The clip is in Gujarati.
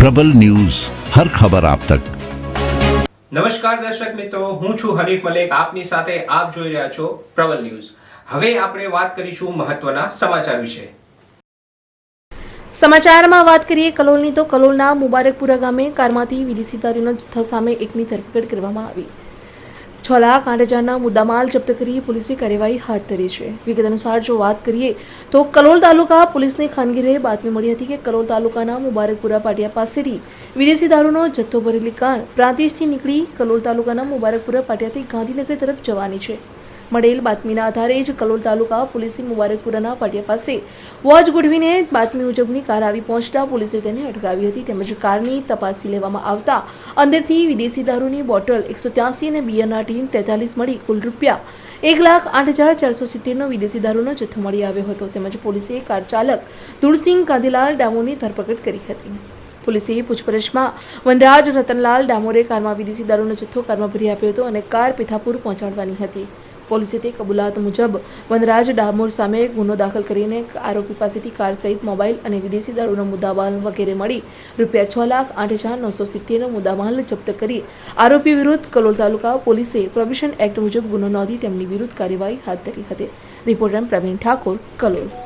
પ્રબલ ન્યૂઝ હર ખબર આપ તક. નમસ્કાર દર્શક મિત્રો હું છું હરીફ મલેક. આપની સાથે આપ જોઈ રહ્યા છો પ્રબલ ન્યૂઝ. હવે આપણે વાત કરીશું મહત્વના સમાચાર વિશે. સમાચારમાં વાત કરીએ કલોલની તો કલોલના મુબારકપુરા ગામે કારમાંથી વિદેશી દારૂનો જથ્થો સામે એકની ધરપકડ કરવામાં આવી. છ લાખ મુદ્દામાલ જપ્ત કરી પોલીસે કાર્યવાહી હાથ ધરી છે. વિગત અનુસાર જો વાત કરીએ, તો કલોલ તાલુકા પોલીસની ખાનગીરે બાતમી મળી હતી કે કલોલ તાલુકાના મુબારકપુરા પાટિયા પાસેથી વિદેશી દારૂનો જથ્થો ભરેલી કાર પ્રાંતિજથી નીકળી કલોલ તાલુકાના મુબારકપુરા પાટિયાથી ગાંધીનગર તરફ જવાની છે. મળેલ બાતમીના આધારે જ કલોલ તાલુકા પોલીસે મુબારકપુરાના પાટિયા પાસે વોચ ગોઠવીને બાતમી મુજબની કાર આવી પહોંચતા પોલીસે તેને અટકાવી હતી તેમજ કારની તપાસી લેવામાં આવતા અંદરથી વિદેશી દારૂની બોટલ એકસો ત્યાસી અને બિયરના ટીન તેતાલીસ મળી કુલ રૂપિયા એક લાખ આઠ હજાર ચારસો સિત્તેરનો વિદેશી દારૂનો જથ્થો મળી આવ્યો હતો. તેમજ પોલીસે કાર ચાલક ધૂળસિંહ કાંદીલાલ ડામોની ધરપકડ કરી હતી. પોલીસે પૂછપરછમાં વનરાજ રતનલાલ ડામોરે કારમાં વિદેશી દારૂનો જથ્થો કારમાં ભરી આપ્યો હતો અને કાર પિથાપુર પહોંચાડવાની હતી. પોલીસે તે કબૂલાત મુજબ વનરાજ ડામોર સામે ગુનો દાખલ કરીને આરોપી પાસેથી કાર સહિત મોબાઈલ અને વિદેશી દારૂનો મુદ્દામાલ વગેરે મળી રૂપિયા છ લાખ આઠ હજાર નવસો સિત્તેરનો મુદ્દામાલ જપ્ત કરી. આરોપી વિરુદ્ધ કલોલ તાલુકા પોલીસે પ્રોબિશન એક્ટ મુજબ ગુનો નોંધી તેમની વિરુદ્ધ કાર્યવાહી હાથ ધરી હતી. રિપોર્ટર પ્રવીણ ઠાકોર, કલોલ.